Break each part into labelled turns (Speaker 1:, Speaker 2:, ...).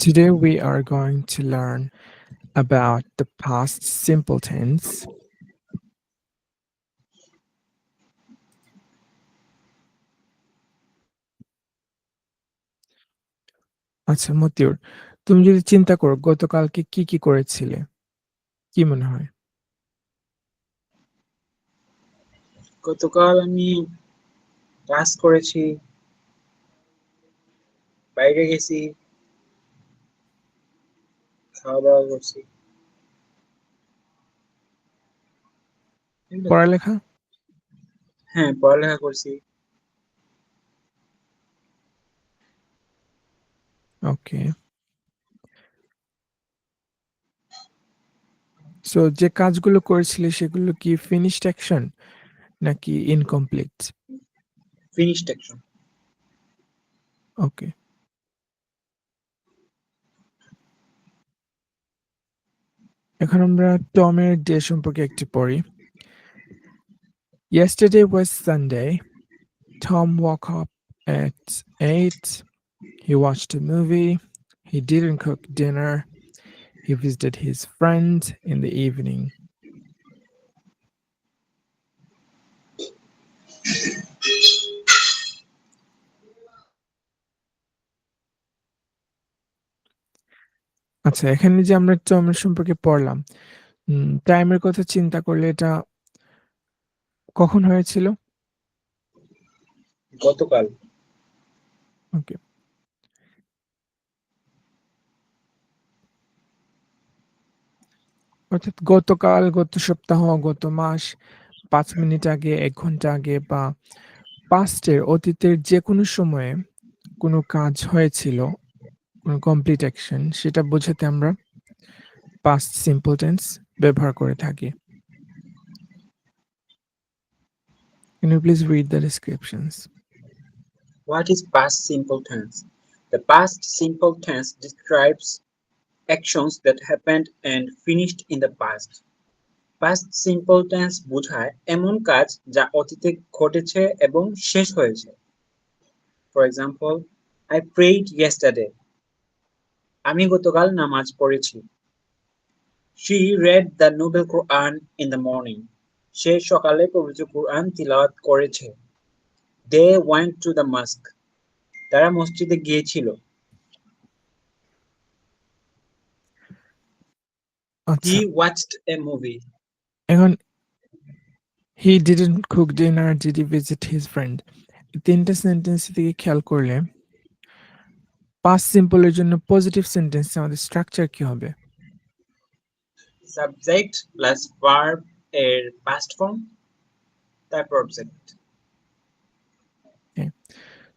Speaker 1: Today we are going to learn about the past simple tense. আচ্ছা মতিউর তুমি যদি চিন্তা করো গতকালকে কি কি করেছিলে কি মনে হয়
Speaker 2: গতকাল আমি ক্লাস করেছি বাইরে গেছি খাওয়া দাওয়া করছি
Speaker 1: পড়ালেখা
Speaker 2: হ্যাঁ পড়ালেখা করছি
Speaker 1: ওকে সো যে কাজগুলো করেছিলে সেগুলো কি ফিনিশড অ্যাকশন নাকি ইনকমপ্লিট
Speaker 2: ফিনিশড অ্যাকশন
Speaker 1: ওকে এখন আমরা টমের ডে সম্পর্কে একটি পড়ি Yesterday was Sunday. Tom woke up at 8. He watched a movie. He didn't cook dinner. He visited his friend in the evening. আচ্ছা এখানে যে আমরা টমের সম্পর্কে পড়লাম টাইমের কথা চিন্তা করলে এটা কখন হয়েছিল?
Speaker 2: গতকাল।
Speaker 1: ওকে অর্থাৎ গতকাল গত সপ্তাহ গত মাস পাঁচ মিনিট আগে এক ঘণ্টা আগে বা পাস্টের অতীতের যে কোনো সময়ে কোনো কাজ হয়েছিল কমপ্লিট অ্যাকশন সেটা বোঝাতে আমরা পাস্ট সিম্পল টেন্স ব্যবহার করে থাকি Can you please read the descriptions?
Speaker 2: What is past simple tense? The past simple tense describes actions that happened and finished in the past. Past simple tense বোঝায় এমন কাজ যা অতীতে ঘটেছে এবং শেষ হয়েছে for example I prayed yesterday আমি গতকাল নামাজ পড়েছি। She read the noble Quran in the morning সে সকালে পবিত্র কোরআন তিলাওয়াত করেছে। They went to the mosque তারা মসজিদে গিয়েছিল। হি ওয়াচড এ মুভি
Speaker 1: এখন he didn't cook dinner did he visit his friend তিনটা সেন্টেন্স থেকে খেয়াল করলে পাস্ট সিম্পলের জন্য পজিটিভ সেন্টেন্স আমাদের স্ট্রাকচার কি হবে?
Speaker 2: সাবজেক্ট প্লাস ভার্ব এর পাস্ট ফর্ম তারপর অবজেক্ট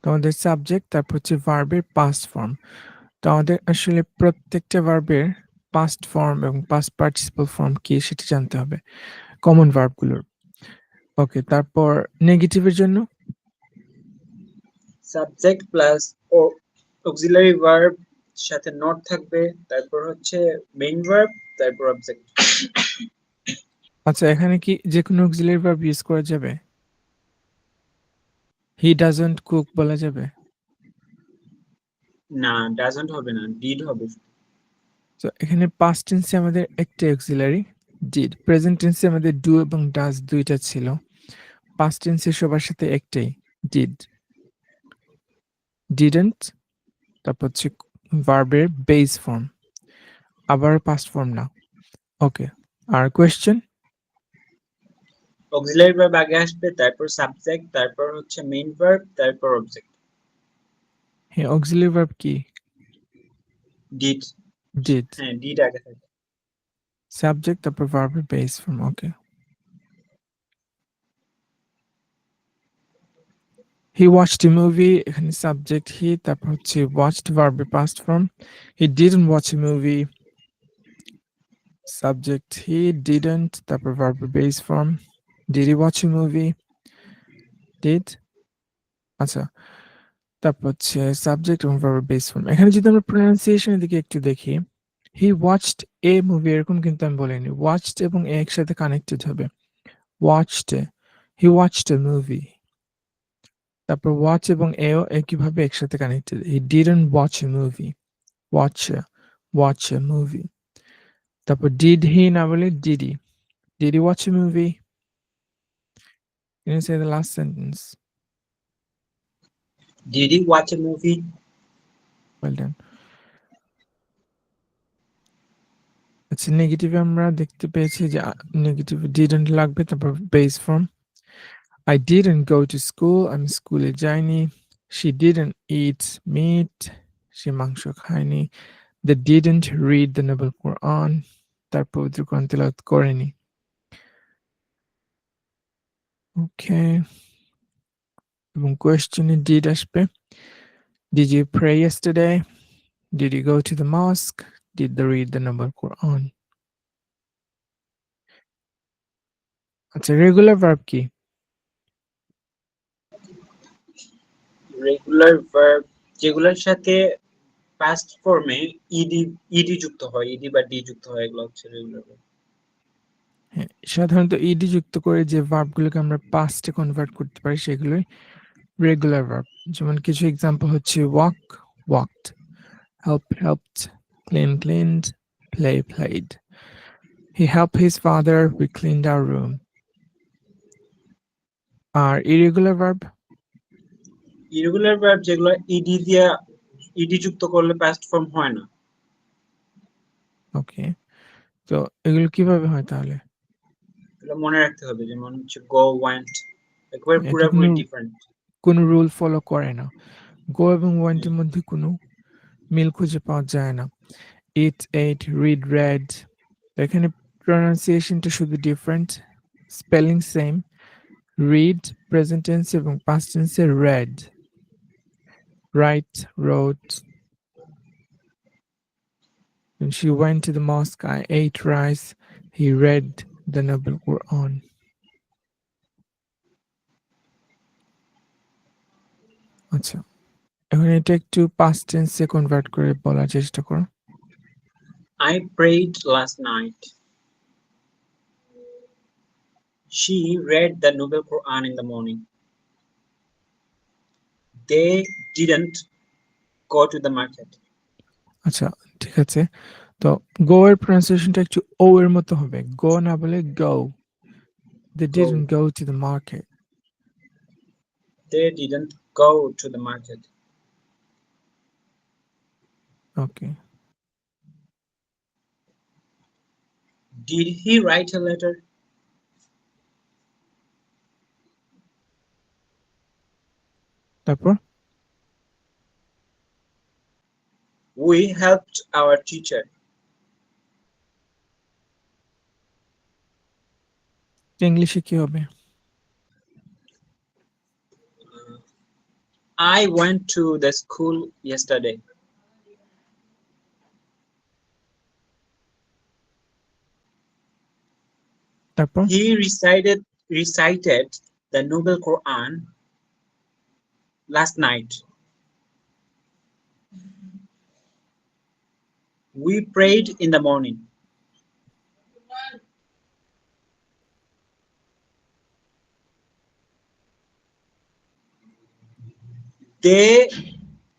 Speaker 1: তো আমাদের সাবজেক্ট তারপর হচ্ছে ভার্বের পাস্ট ফর্ম তো আমাদের আসলে প্রত্যেকটা ভার্বের পাস্ট ফর্ম এবং পাস্ট পার্টিসিপাল ফর্ম কি সেটা জানতে হবে কমন ভার্বগুলোর ওকে তারপর নেগেটিভের জন্য?
Speaker 2: সাবজেক্ট প্লাস ও অক্সিলারি ভার্ব সাথে নট থাকবে তারপর হচ্ছে মেইন ভার্ব তারপর অবজেক্ট
Speaker 1: আচ্ছা এখানে কি যে কোনো অক্সিলারি ভার্ব ইউজ করা যাবে? হি ডাজন্ট কুক বলা যাবে?
Speaker 2: না ডাজন্ট হবে না ডিড হবে।
Speaker 1: তো এখানে পাস্ট টেন্সে আমাদের একটা অক্সিলারি ডিড প্রেজেন্ট টেন্সে আমাদের ডু এবং ডাজ দুইটা ছিল। পাস্ট টেন্সে সবার সাথে একটাই ডিড ডিডন্ট তারপর হচ্ছে ভার্বের বেস ফর্ম আবার পাস্ট ফর্ম না ওকে আর কোয়েশ্চেন
Speaker 2: অক্সিলারি ভার্ব আগে আসবে তারপর সাবজেক্ট তারপর হচ্ছে মেইন ভার্ব তারপর অবজেক্ট
Speaker 1: হ্যাঁ অক্সিলারি ভার্ব কি?
Speaker 2: ডিড
Speaker 1: ডিড
Speaker 2: হ্যাঁ ডিড আগে থাকবে
Speaker 1: সাবজেক্ট তারপর ভার্বের base form okay he watched a movie এখানে সাবজেক্ট হি তারপর হচ্ছে ওয়াচড ভার্বের past form he didn't watch a movie subject he didn't তারপর ভার্বের base form did he watch a movie did আচ্ছা তারপর হচ্ছে সাবজেক্ট এবং ভার্বের বেস ফর্ম এখানে যদি আমরা প্রোনাউন্সিয়েশনের দিকে একটু দেখি হি ওয়াচড এ মুভি এরকম কিন্তু আমি বলিনি। ওয়াচড এবং এ একসাথে কানেক্টেড হবে। Watched he watched a movie তারপর ওয়াচ এবং এও একইভাবে একসাথে connected he didn't watch a movie watch a watch a movie তারপর did he না বলে did he did he watch a movie can you say the last sentence
Speaker 2: Did he watch a movie?
Speaker 1: well done আচ্ছা negative আমরা দেখতে পেয়েছি যে negative didn't লাগবে তারপর base form I didn't go to school আমি স্কুলে যাইনি she didn't eat meat সে মাংস খায়নি they didn't read the noble Quran তার পবিত্র কোরআন তেলাওয়াত করেনি ওকে এবং কোয়েশ্চেনে ডিড আসবে Did you pray yesterday? Did you go to the mosque? Did they read the noble Quran? আচ্ছা রেগুলার ভার্ব কি
Speaker 2: Regular verb যেগুলোর সাথে পাস্ট ফর্মে ইডি ইডি যুক্ত হয় ইডি বা ডি যুক্ত হয় এগুলো হচ্ছে রেগুলার ভার্ব
Speaker 1: হ্যাঁ, সাধারণত ইডি যুক্ত করে যে ভার্বগুলোকে আমরা পাস্টে কনভার্ট করতে পারি সেগুলোই রেগুলার ভার্ব যেমন কিছু এক্সাম্পল হচ্ছে walk walked help helped clean cleaned play played he help his father we cleaned our room আর ইরেগুলার ভার্ব
Speaker 2: ইরেগুলার ভার্ব যেগুলো ইডি দিয়ে ইডি যুক্ত করলে পাস্ট ফর্ম হয় না।
Speaker 1: ওকে তো এগুলো কীভাবে হয় তাহলে?
Speaker 2: এগুলো মনে রাখতে হবে যেমন হচ্ছে গো ওয়েন্ট একেবারে
Speaker 1: এটা
Speaker 2: পুরোপুরি
Speaker 1: কোনো-
Speaker 2: ডিফারেন্ট
Speaker 1: কোনো রুল ফলো করে না। গো এবং ওয়ান্টের মধ্যে কোনো মিল খুঁজে পাওয়া যায় না। ইট এইট রিড রেড এখানে প্রনাউন্সিয়েশনটা শুধু different spelling same read present tense এবং পাস্ট টেন্সে read Right road When she went to the mosque, I ate rice. He read the Noble Quran. আচ্ছা এখন এটা একটু পাস্ট টেন্সে কনভার্ট করে বলার চেষ্টা করো
Speaker 2: I prayed last night. She read the Noble Quran in the morning. They didn't go to the market.
Speaker 1: আচ্ছা ঠিক আছে তো গো এর প্রনাউন্সিয়েশনটা একটু ও এর মতো হবে গো না বলে go they didn't go to the market
Speaker 2: They didn't go to the market.
Speaker 1: Okay
Speaker 2: Did he write a letter?
Speaker 1: তারপর
Speaker 2: We helped our teacher.
Speaker 1: ইংলিশে কি হবে
Speaker 2: I went to the school yesterday.
Speaker 1: তারপর
Speaker 2: He recited recited the Noble Quran last night. We prayed in the morning. They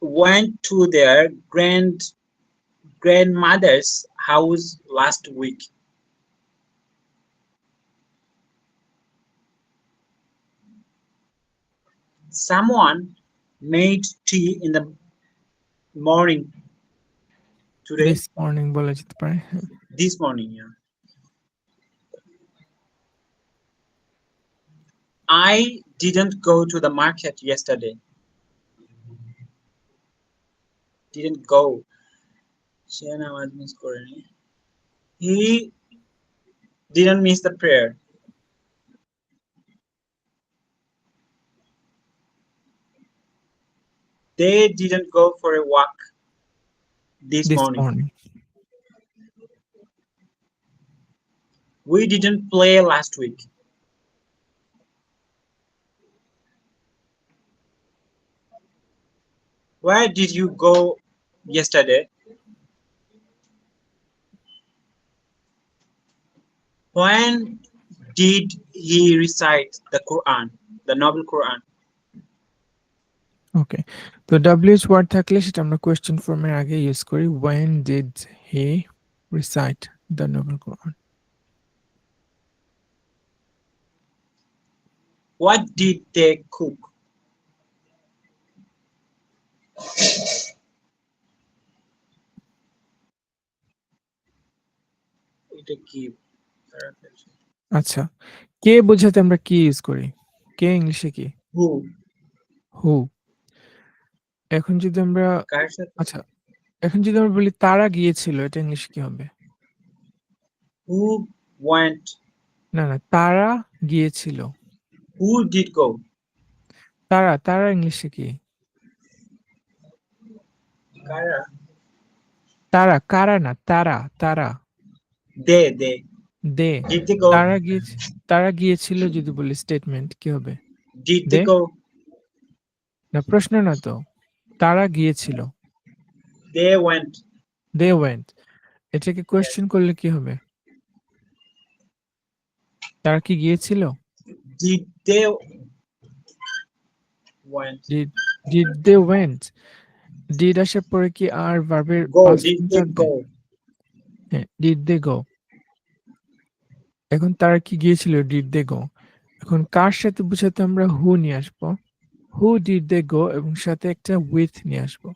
Speaker 2: went to their grand grandmother's house last week. Someone made tea in the morning today.
Speaker 1: This morning বলা যেতে পারে হ্যাঁ।
Speaker 2: This morning, yeah. I didn't go to the market yesterday. Didn't go. সে নামাজ miss করেনি। He didn't miss the prayer. They didn't go for a walk this,
Speaker 1: this
Speaker 2: morning.
Speaker 1: morning.
Speaker 2: We didn't play last week. Where did you go yesterday? When did he recite the Quran, the Noble Quran?
Speaker 1: Okay তো WH word থাকলে সেটা আমরা question ফর্মের আগে use করি। When did he recite the noble Quran
Speaker 2: What did they cook? এটা কি
Speaker 1: আচ্ছা। কে বোঝাতে আমরা কি ইউজ করি? কে ইংলিশে কি?
Speaker 2: হু
Speaker 1: হু এখন যদি আমরা
Speaker 2: কার সাথে?
Speaker 1: আচ্ছা এখন যদি আমরা বলি তারা গিয়েছিল এটা ইংলিশে কি হবে?
Speaker 2: হু ওয়েন্ট
Speaker 1: না না তারা গিয়েছিল।
Speaker 2: হু ডিড গো
Speaker 1: তারা তারা ইংলিশে কি?
Speaker 2: কারা?
Speaker 1: তারা কারা না তারা তারা।
Speaker 2: দে দে।
Speaker 1: দে। তারা গিয়েছে তারা গিয়েছিল যদি বলি স্টেটমেন্ট কি হবে?
Speaker 2: Did
Speaker 1: they. না প্রশ্ন না তো। তারা গিয়েছিল?
Speaker 2: দে ওয়েন্ট
Speaker 1: দে ওয়েন্ট এটাকে কোয়েশ্চেন করলে কি হবে? তারা কি গিয়েছিল?
Speaker 2: Did they went
Speaker 1: did they went did আসার পরে কি আর ভার্বের
Speaker 2: ডিড দে গো
Speaker 1: এখন তারা কি গিয়েছিল? ডিড দে গো এখন কার সাথে বুঝাতে আমরা হু নিয়ে আসব? হু ডিড দে গো এবং সাথে একটা উইথ নিয়ে আসবো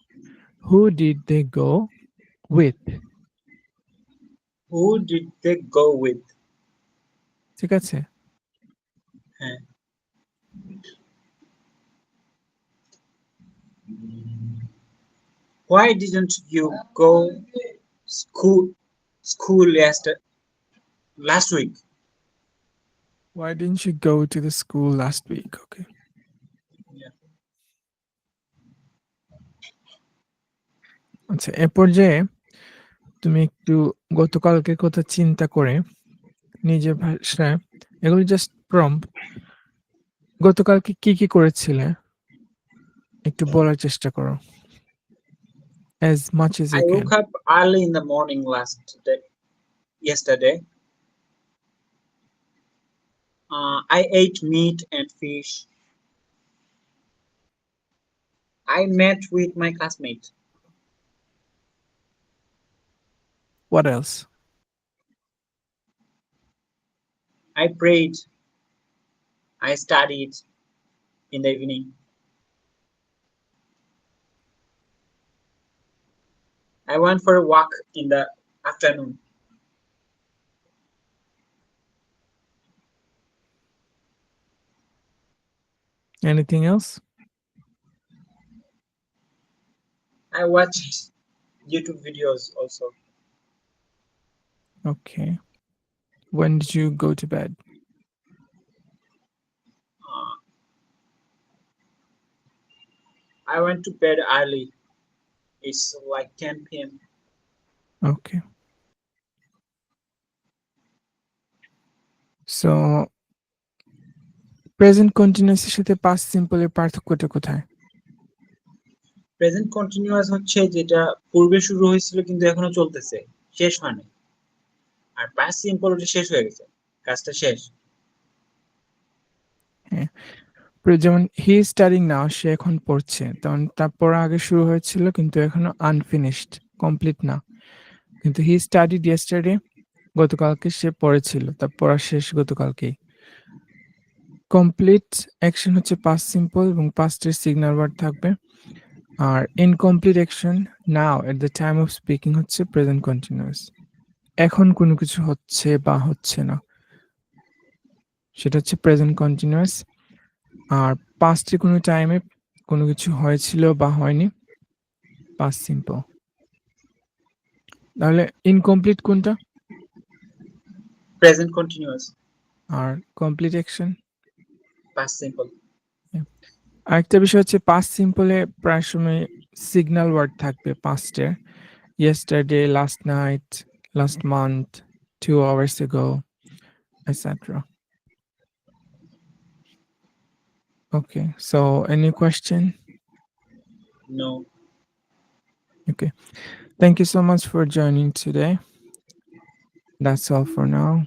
Speaker 1: who did they go with
Speaker 2: who did they go with
Speaker 1: ঠিক আছে
Speaker 2: হ্যাঁ Why didn't you go school school last last week?
Speaker 1: Why didn't you go to the school last week? Okay. আচ্ছা এ পর্যায়ে তুমি একটু গতকালকের কথা চিন্তা করে নিজের ভাষায় এগুলো জাস্ট প্রম্প গতকালকে কি কি করেছিলে একটু বলার চেষ্টা করো as much as
Speaker 2: I
Speaker 1: you can
Speaker 2: woke up early in the morning last day, yesterday. Uh, I ate meat and fish. I met with my classmate.
Speaker 1: What else
Speaker 2: I prayed. I studied in the evening. I went for a walk in the afternoon.
Speaker 1: anything else
Speaker 2: I watched YouTube videos also.
Speaker 1: Okay. When did you go to bed?
Speaker 2: I went to bed early. It's like 10 p.m.
Speaker 1: okay. So present কন্টিনিউয়াসের সাথে past সিম্পলের পার্থক্যটা কোথায়?
Speaker 2: Present continuous হচ্ছে যেটা পূর্বে শুরু হয়েছিল কিন্তু এখনও চলতেছে। শেষ হয়নি। আর সিম্পল ওটা শেষ হয়ে গেছে। কাজটা শেষ।
Speaker 1: যেমন হি স্টাডিং নাও সে এখন পড়ছে। তখন তারপর আগে শুরু হয়েছিল, কিন্তু এখনও আনফিনিশড কমপ্লিট না। কিন্তু হি স্টাডি ইয়েস্টারডে গতকালকে সে পড়েছিল। তার পড়া শেষ গতকালকেই। কমপ্লিট অ্যাকশন হচ্ছে পাস্ট সিম্পল এবং পাস্টের সিগন্যাল ওয়ার্ড থাকবে। আর incomplete action now at the time of speaking হচ্ছে প্রেজেন্ট কন্টিনিউয়াস এখন কোনো কিছু হচ্ছে বা হচ্ছে না। সেটা হচ্ছে প্রেজেন্ট কন্টিনিউয়াস আর পাস্টে কোনো টাইমে কোনো কিছু হয়েছিল বা হয়নি পাস্ট সিম্পল তাহলে ইনকমপ্লিট কোনটা?
Speaker 2: প্রেজেন্ট কন্টিনিউয়াস
Speaker 1: আর কমপ্লিট অ্যাকশন
Speaker 2: পাস্ট সিম্পল
Speaker 1: আরেকটা বিষয় হচ্ছে পাস্ট সিম্পলে প্রায় সময় সিগন্যাল ওয়ার্ড থাকবে পাস্টে yesterday last night last month, two hours ago, etc. Okay, so any question?
Speaker 2: No.
Speaker 1: Okay. Thank you so much for joining today. That's all for now.